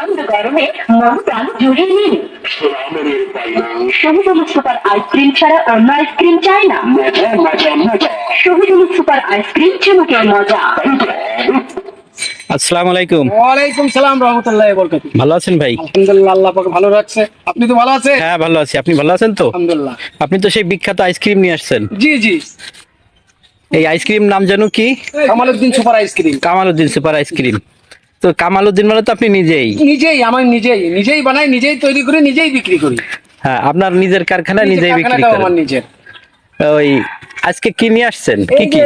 প্রচণ্ড গরমে মন প্রাণ জুড়িয়ে নিন শহীদুল সুপার আইসক্রিম ছাড়া অন্য আইসক্রিম চায় না শহীদুল সুপার আইসক্রিম মজা আসসালামু আলাইকুম ওয়ালাইকুম সালাম রহমতুল্লাহ ভালো আছেন ভাই? আলহামদুলিল্লাহ আল্লাহ পাক ভালো রাখছে। আপনি তো ভালো আছেন? হ্যাঁ ভালো আছি। আপনি ভালো আছেন তো? আলহামদুলিল্লাহ। আপনি তো সেই বিখ্যাত আইসক্রিম নিয়ে আসছেন। জি জি। এই আইসক্রিম নাম জানো কি? Kamaluddin super ice cream. Kamaluddin super ice cream. তো কামালউদ্দিন মানে তো আপনি নিজেই। নিজেই আমার নিজেই নিজেই বানাই নিজেই তৈরি করে নিজেই বিক্রি করি। হ্যাঁ আপনার নিজের কারখানা নিজেই বিক্রি করেন। আমার নিজের। ওই আজকে কি নিয়ে আসছেন? কি কি?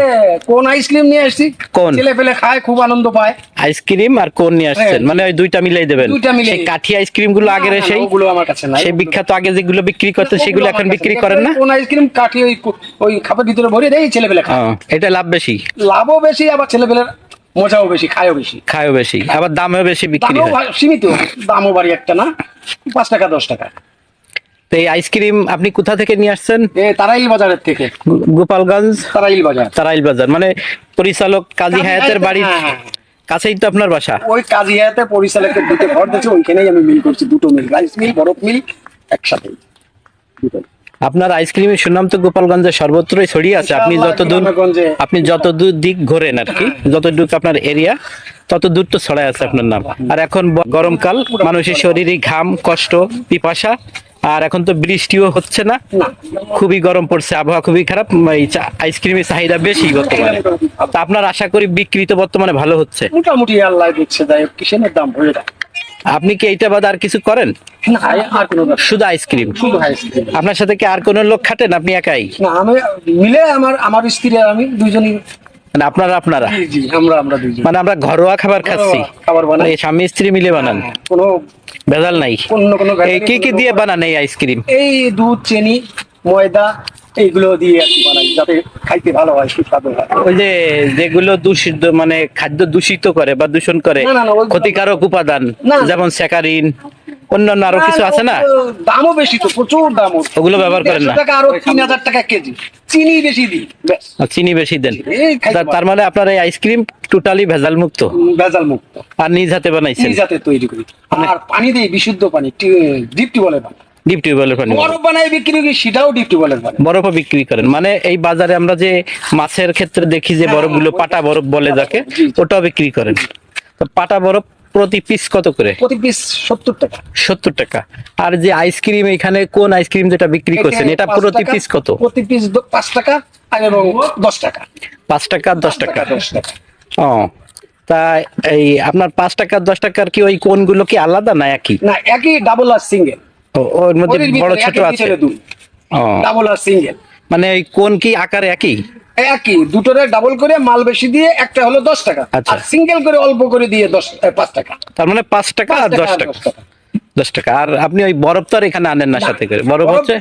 কোন আইসক্রিম নিয়ে আসছি কোন? ছেলে পেলে খায় খুব আনন্দ পায়। আইসক্রিম আর কোন নিয়ে আসছেন? হ্যাঁ। মানে ওই দুইটা মিলাই দেবেন। দুইটা মিলাই। সেই কাঠি আইসক্রিমগুলো আগের সেই ওগুলো আমার কাছে নাই সেই বিখ্যাত আগে যেগুলো বিক্রি করতে সেগুলো এখন বিক্রি করেন না? কোন আইসক্রিম কাঠি ওই ওই খাবার ভিতরে ভরে দেয় ছেলে পেলে খায়। এটা লাভ বেশি। লাভও বেশি আবার ছেলে পেলের মজাও বেশি খায়ও বেশি। খায়ও বেশি আবার দামও বেশি বিক্রি হয়। সীমিত দামও বাড়ি একটা না পাঁচ টাকা দশ টাকা। তো এই আইসক্রিম আপনি কোথা থেকে নিয়ে আসছেন? তারাইল বাজারের থেকে। গোপালগঞ্জ? তারাইল বাজার। তারাইল বাজার মানে পরিচালক কাজী হায়াতের বাড়ির হ্যাঁ, হ্যাঁ। কাছেই তো আপনার বাসা? ওই কাজিয়াতে পরিচালকের দুটো ঘর দিয়েছে ওইখানেই আমি মিল করছি দুটো মিল রাইস মিল বরফ মিল একসাথে দুটো। আপনার আইসক্রিমের সুনাম তো গোপালগঞ্জের সর্বত্রই ছড়িয়ে আছে। আপনি যত দূর আপনি যত দূর দিক ঘোরেন আর কি যতটুকু আপনার এরিয়া তত দূর তো ছড়ায় আছে আপনার নাম। আর এখন গরমকাল মানুষের শরীরে ঘাম কষ্ট পিপাসা আর এখন তো বৃষ্টিও হচ্ছে না। খুবই গরম পড়ছে আবহাওয়া খুবই খারাপ আইসক্রিমের চাহিদা বেশি বর্তমানে। তা আপনার আশা করি বিক্রি তো বর্তমানে ভালো হচ্ছে। মোটামুটি আল্লাহ দিচ্ছে যাই হোক কিসের দাম হয়ে আপনি কি এইটা বাদ আর কিছু করেন? শুধু আইসক্রিম আপনার সাথে কি আর কোনো লোক খাটেন? আপনি একাই? না আমি মিলে আমার আমার স্ত্রী আর আমি দুজনই। মানে আপনারা আপনারা? আমরা আমরা মানে আমরা ঘরোয়া খাবার খাচ্ছি। খাবার বানাই। স্বামী স্ত্রী মিলে বানান। কোনো ভেজাল নাই। অন্য কোনো কি কি দিয়ে বানান এই আইসক্রিম এই দুধ চিনি ময়দা এইগুলো দিয়ে আর কি বানাই যাতে খাইতে ভালো হয় সুস্বাদু হয়। ওই যে যেগুলো দূষিত মানে খাদ্য দূষিত করে বা দূষণ করে ক্ষতিকারক উপাদান যেমন স্যাকারিন অন্যান্য আরও কিছু আছে না? দামও বেশি তো প্রচুর দাম ওগুলো ব্যবহার করেন না? টাকা আরও তিন হাজার টাকা কেজি চিনি বেশি দিই চিনি বেশি দেন। তার মানে আপনার এই আইসক্রিম টোটালি ভেজাল মুক্ত ভেজাল মুক্ত আর নিজ হাতে বানাইছেন? নিজ হাতে তৈরি করি। আর পানি দিই বিশুদ্ধ পানি ডিপ টিউবওয়েলের পানি। ডিপ টিউবওয়েলের পানি। বরফ বানাই বিক্রি করি সেটাও ডিপ টিউবওয়েলের পানি। বরফও বিক্রি করেন। মানে এই বাজারে আমরা যে মাছের ক্ষেত্রে দেখি যে বরফগুলো পাটা বরফ বলে যাকে জি, জি। ওটাও বিক্রি করেন। তো পাটা বরফ প্রতি পিস কত করে? প্রতি পিস সত্তর টাকা। সত্তর টাকা। আর যে আইসক্রিম এখানে কোন আইসক্রিম যেটা বিক্রি করছেন এটা প্রতি পিস কত? প্রতি পিস পাঁচ টাকা এবং দশ টাকা। পাঁচ টাকা দশ টাকা। ও তা এই আপনার পাঁচ টাকা দশ টাকার কি ওই কোনগুলো কি আলাদা না একই? না একই ডাবল আর সিঙ্গেল ওর মধ্যে বড় ছোট আছে ডাবল আর সিঙ্গেল মানে কোন কি আকার একই? একই দুটোরে ডাবল করে মাল বেশি দিয়ে একটা হলো দশ টাকা। আচ্ছা। আর সিঙ্গেল করে অল্প করে দিয়ে দশ পাঁচ টাকা। তার মানে পাঁচ টাকা আর দশ টাকা। দশ টাকা। আর আপনি ওই বরফ তো আর এখানে আনেন না সাথে করে। বরফ হচ্ছে।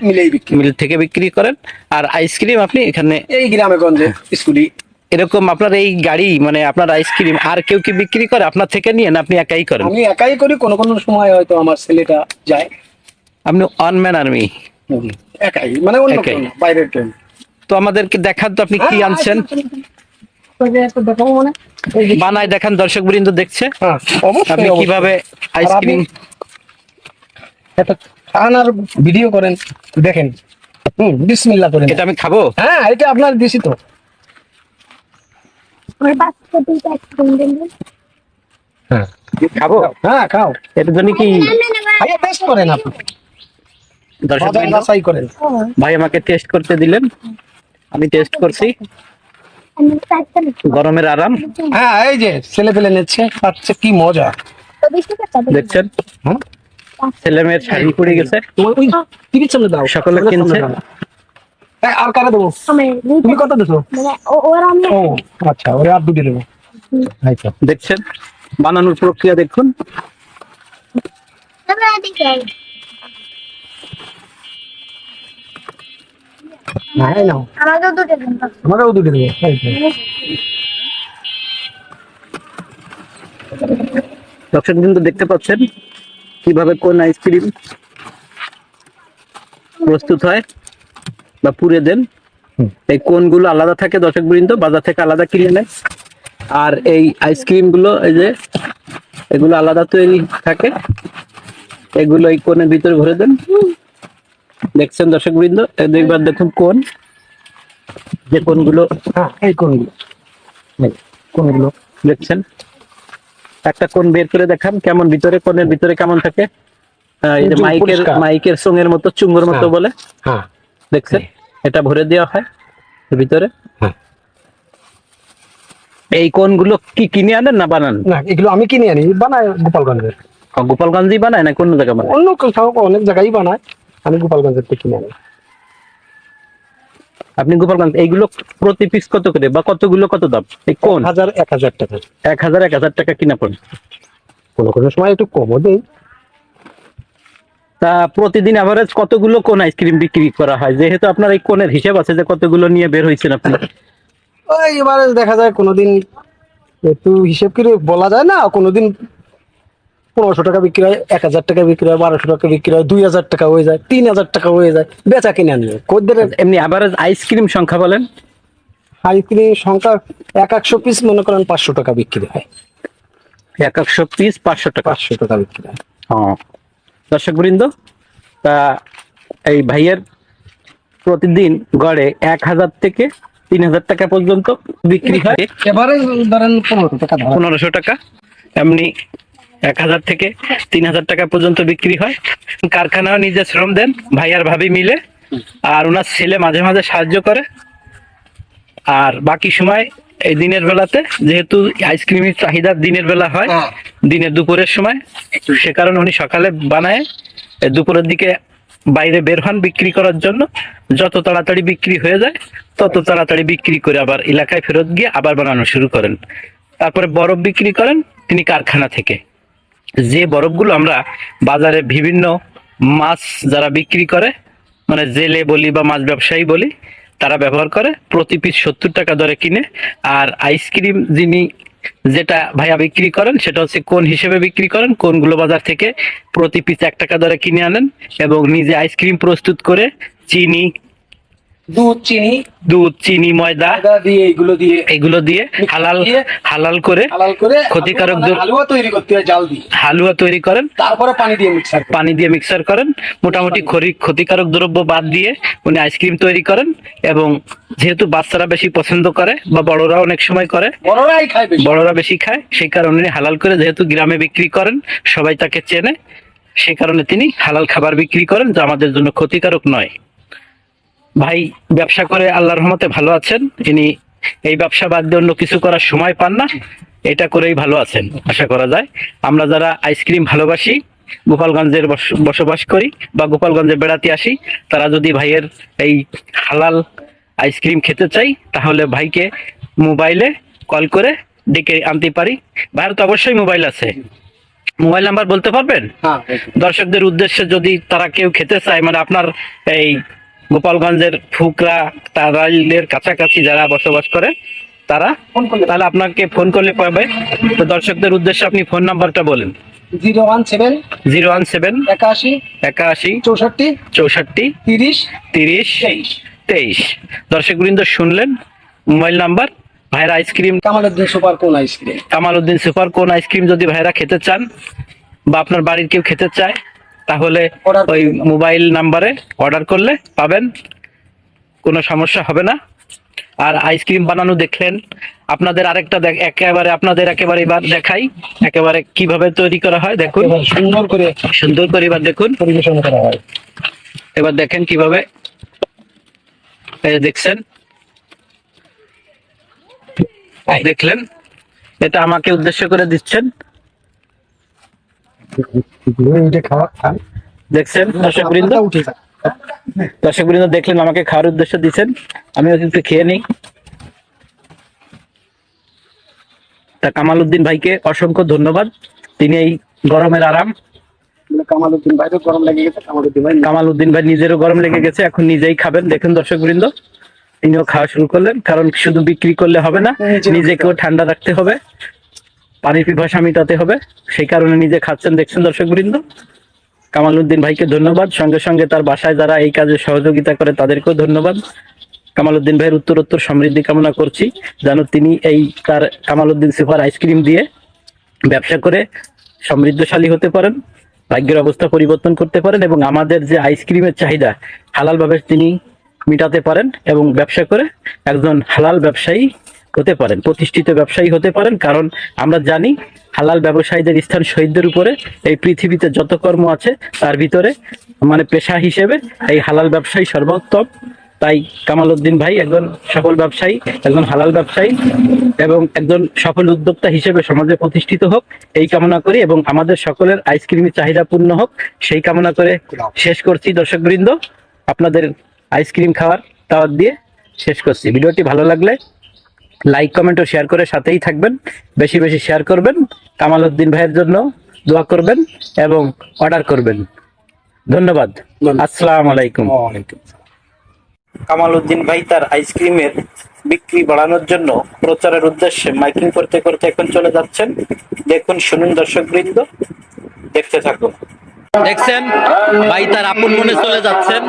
মিল থেকে বিক্রি করেন। আর আইসক্রিম আপনি এখানে এই গ্রামে গঞ্জে স্কুলি এরকম আপনার এই গাড়ি মানে আপনার আইসক্রিম আর কেউ কি বিক্রি করে? আপনার থেকে নিয়ে না আপনি একাই করেন? আমি একাই করি কোনো কোনো সময় হয়তো আমার ছেলেটা যায়। আপনি অন ম্যান আর্মি একাই মানে অন্য বাইরের কেউ তো আমাদেরকে দেখান তো আপনি কি হ্যাঁ, আনছেন? বানায় দেখান দর্শক বৃন্দ দেখছে। হ্যাঁ, আপনি কীভাবে আইসক্রিম এটা খান ভিডিও করেন দেখেন। হুম বিসমিল্লাহ করেন এটা আমি খাব? হ্যাঁ এটা আপনার দিছি তো। হ্যাঁ। খাব? হ্যাঁ খাও। এটার জন্য কি খাইয়ে টেস্ট করেন আপনি। দর্শক ভাই আমাকে টেস্ট করতে দিলেন। আমি টেস্ট করছি। গরমের আরাম। হ্যাঁ এই যে ছেলে পেলে নিচ্ছে খাচ্ছে কি মজা। দেখছেন? ছেলে মেয়ের শাড়ি পড়ে গেছে। টিভির সামনে দাও। সকলে কিনছে। আর কারে দেবো? তুমি কত দিছো? মানে ও- ওর আমি ও আচ্ছা ওরে আর দুটি দেবো। আচ্ছা। দেখছেন? বানানোর প্রক্রিয়া দেখুন। হ্যাঁ নাও আমাকেও দুটো দিন আমাকেও দুটি দেবো দর্শক কিন্তু দেখতে পাচ্ছেন কীভাবে কোন আইসক্রিম প্রস্তুত হয় বা পুড়ে দেন। এই কোনগুলো আলাদা থাকে দর্শক বৃন্দ? বাজার থেকে আলাদা কিনে নেয়। আর এই আইসক্রিমগুলো এই যে এগুলো আলাদা তৈরি থাকে। এগুলো এই কোণের ভিতরে ভরে দেন। দেখছেন দর্শক বৃন্দ এবার দেখুন কোন। যে কোনগুলো হ্যাঁ এই কোনগুলো। কোনগুলো। দেখছেন? একটা কোন বের করে দেখান কেমন ভিতরে কোণের ভিতরে কেমন থাকে। এই যে মাইকের মাইকের সঙ্গের মতো চুঙ্গুর মতো হ্যাঁ। বলে। হ্যাঁ। দেখছেন? এটা ভরে দেওয়া হয় ভিতরে। এই কোনগুলো কি কিনে আনেন না বানান? না এগুলো আমি কিনে আনি বানায় গোপালগঞ্জের। গোপালগঞ্জই বানায় না কোন জায়গায় বানায়? অন্য কোথাও অনেক জায়গায় বানায়। আমি গোপালগঞ্জের থেকে কিনে আনি আপনি গোপালগঞ্জ এইগুলো প্রতি পিস কত করে? বা কতগুলো কত দাম? এই কোন? হাজার এক হাজার টাকা। এক হাজার এক হাজার টাকা কিনা পড়ে? কোনো কোনো সময় একটু কমও দেই। তা প্রতিদিন অ্যাভারেজ কতগুলো কোন আইসক্রিম বিক্রি করা হয়? যেহেতু আপনার এই কোনের হিসাব আছে যে কতগুলো নিয়ে বের হয়েছেন আপনি। ওই এবারে দেখা যায় কোনোদিন একটু হিসেব করে বলা যায় না কোনোদিন পনেরোশো টাকা বিক্রি হয় এক হাজার টাকা বিক্রি হয় বারোশো টাকা বিক্রি হয় দুই হাজার টাকা হয়ে যায় তিন হাজার টাকা হয়ে যায় বেচা কিনে নিয়ে। খদ্দের এমনি অ্যাভারেজ আইসক্রিম সংখ্যা বলেন? আইসক্রিম সংখ্যা এক একশো পিস মনে করেন পাঁচশো টাকা বিক্রি হয়। এক একশো পিস পাঁচশো টাকা। পাঁচশো টাকা বিক্রি হয়। দর্শক বৃন্দ তা এই ভাইয়ের প্রতিদিন গড়ে এক হাজার থেকে তিন হাজার টাকা পর্যন্ত বিক্রি হয়। এবারে ধরেন পনেরোশো টাকা পনেরোশো টাকা। এমনি এক হাজার থেকে তিন হাজার টাকা পর্যন্ত বিক্রি হয়। কারখানাও নিজে শ্রম দেন ভাই আর ভাবি মিলে। আর ওনার ছেলে মাঝে মাঝে সাহায্য করে। আর বাকি সময় এই দিনের বেলাতে যেহেতু আইসক্রিমের চাহিদা দিনের বেলা হয় হ্যাঁ। দিনের দুপুরের সময় সে কারণে উনি সকালে বানায়। দুপুরের দিকে বাইরে বের হন বিক্রি করার জন্য। যত তাড়াতাড়ি বিক্রি হয়ে যায় তত তাড়াতাড়ি বিক্রি করে আবার এলাকায় ফেরত গিয়ে আবার বানানো শুরু করেন। তারপরে বরফ বিক্রি করেন তিনি কারখানা থেকে। যে বরফগুলো আমরা বাজারে বিভিন্ন মাছ যারা বিক্রি করে মানে জেলে বলি বা মাছ ব্যবসায়ী বলি, তারা ব্যবহার করে, প্রতি পিস সত্তর টাকা দরে কিনে। আর আইসক্রিম যিনি যেটা ভাইয়া বিক্রি করেন, সেটা হচ্ছে কোন হিসেবে বিক্রি করেন, কোনগুলো বাজার থেকে প্রতি পিস এক টাকা দরে কিনে আনেন এবং নিজে আইসক্রিম প্রস্তুত করে, চিনি দুধ চিনি। দুধ চিনি ময়দা। দিয়ে এগুলো দিয়ে এগুলো দিয়ে হালাল হালাল করে হালাল করে ক্ষতিকারক হালুয়া তৈরি করতে হয় জাল দিয়ে। হালুয়া তৈরি করেন। তারপরে পানি দিয়ে মিক্সার পানি দিয়ে মিক্সার করেন। মোটামুটি ক্ষতিকারক দ্রব্য বাদ দিয়ে উনি আইসক্রিম তৈরি করেন এবং যেহেতু বাচ্চারা বেশি পছন্দ করে বা বড়রা অনেক সময় করে বড়রাই খায় বড়রা বেশি খায় সেই কারণে উনি হালাল করে যেহেতু গ্রামে বিক্রি করেন সবাই তাকে চেনে সেই কারণে তিনি হালাল খাবার বিক্রি করেন যা আমাদের জন্য ক্ষতিকারক নয়। ভাই ব্যবসা করে আল্লাহর রহমতে ভালো আছেন। ইনি এই ব্যবসা বাদ দিয়ে অন্য কিছু করার সময় পান না। এটা করেই ভালো আছেন আশা করা যায়। আমরা যারা আইসক্রিম ভালোবাসি গোপালগঞ্জের বস- বসবাস করি বা গোপালগঞ্জে বেড়াতে আসি তারা যদি ভাইয়ের এই হালাল আইসক্রিম খেতে চাই তাহলে ভাইকে মোবাইলে কল করে ডেকে আনতে পারি। ভাইয়ের তো অবশ্যই মোবাইল আছে। মোবাইল নাম্বার বলতে পারবেন? হ্যাঁ। দর্শকদের উদ্দেশ্যে যদি তারা কেউ খেতে চায় মানে আপনার এই গোপালগঞ্জের ফুকরা তারাইলের কাছাকাছি যারা বসবাস করে তারা ফোন করলে তাহলে আপনাকে ফোন করলে পাবে। তো দর্শকদের উদ্দেশ্যে আপনি ফোন নাম্বারটা বলেন। Zero one seven zero one seven একাশি একাশি চৌষট্টি চৌষট্টি তিরিশ তিরিশ তেইশ। দর্শকবৃন্দ শুনলেন মোবাইল নাম্বার ভাইরা ice cream Kamaluddin super cone ice cream Kamal Uddin super cone ice cream যদি ভাইরা খেতে চান বা আপনার বাড়ির কেউ খেতে চায় তাহলে ওই মোবাইল নাম্বারে অর্ডার করলে পাবেন। কোনো সমস্যা হবে না। আর আইসক্রিম বানানো দেখলেন। আপনাদের আরেকটা একেবারে আপনাদের একেবারে এবার দেখাই। একেবারে কীভাবে তৈরি করা হয় দেখুন। সুন্দর করে সুন্দর করে এবার দেখুন। পরিবেশন করা হয়। এবার দেখেন কীভাবে। দেখছেন। দেখলেন। এটা আমাকে উদ্দেশ্য করে দিচ্ছেন। দেখছেন দর্শক বৃন্দ? মাথাটা উঠে যায়। দর্শক বৃন্দ দেখলেন আমাকে খাওয়ার উদ্দেশ্য দিচ্ছেন। আমিও কিন্তু খেয়ে নিই। তা কামাল উদ্দিন ভাইকে অসংখ্য ধন্যবাদ। তিনি এই গরমের আরাম। বলে কামালুদ্দিন ভাই গরম লেগে গেছে কামালুদ্দিন ভাই কামাল উদ্দিন ভাই নিজেরও গরম লেগে গেছে এখন নিজেই খাবেন। দেখুন দর্শক বৃন্দ তিনিও খাওয়া শুরু করলেন। কারণ শুধু বিক্রি করলে হবে না নিজেকেও ঠান্ডা রাখতে হবে। পানির পিপাসা মিটাতে হবে। সেই কারণে নিজে খাচ্ছেন, দেখছেন দর্শক বৃন্দ। কামাল উদ্দিন ভাইকে ধন্যবাদ। সঙ্গে সঙ্গে তার বাসায় যারা এই কাজে সহযোগিতা করে তাদেরকেও ধন্যবাদ। কামাল উদ্দিন ভাইয়ের উত্তর উত্তর সমৃদ্ধি কামনা করছি, যেন তিনি এই তার কামাল উদ্দিন সুপার আইসক্রিম দিয়ে ব্যবসা করে সমৃদ্ধশালী হতে পারেন, ভাগ্যের অবস্থা পরিবর্তন করতে পারেন এবং আমাদের যে আইসক্রিমের চাহিদা, হালালভাবে তিনি মিটাতে পারেন এবং ব্যবসা করে একজন হালাল ব্যবসায়ী হতে পারেন, প্রতিষ্ঠিত ব্যবসায়ী হতে পারেন, কারণ আমরা জানি হালাল ব্যবসায়ীদের স্থান শহীদদের উপরে। এই পৃথিবীতে যত কর্ম আছে, তার ভিতরে মানে পেশা হিসেবে এই হালাল ব্যবসায়ী সর্বোত্তম। তাই কামাল উদ্দিন ভাই একজন সফল ব্যবসায়ী, একজন হালাল ব্যবসায়ী এবং একজন সফল উদ্যোক্তা হিসেবে সমাজে প্রতিষ্ঠিত হোক, এই কামনা করি এবং আমাদের সকলের আইসক্রিমের চাহিদা পূর্ণ হোক, সেই কামনা করে শেষ করছি। দর্শকবৃন্দ, আপনাদের আইসক্রিম খাওয়ার দাওয়াত দিয়ে শেষ করছি। ভিডিওটি ভালো লাগলে লাইক কমেন্ট ও শেয়ার করে সাথেই থাকবেন। বেশি বেশি শেয়ার করবেন। কামাল উদ্দিন ভাইয়ের জন্য দোয়া করবেন এবং অর্ডার করবেন। ধন্যবাদ। আসসালামু আলাইকুম। কামাল উদ্দিন ভাই তার আইসক্রিমের বিক্রি বাড়ানোর জন্য প্রচারের উদ্দেশ্যে মাইকিং করতে করতে এখন চলে যাচ্ছেন। দেখুন শুনুন দর্শক বৃন্দ দেখতে থাকুন। দেখছেন? ভাই তার আপন মনে চলে যাচ্ছেন।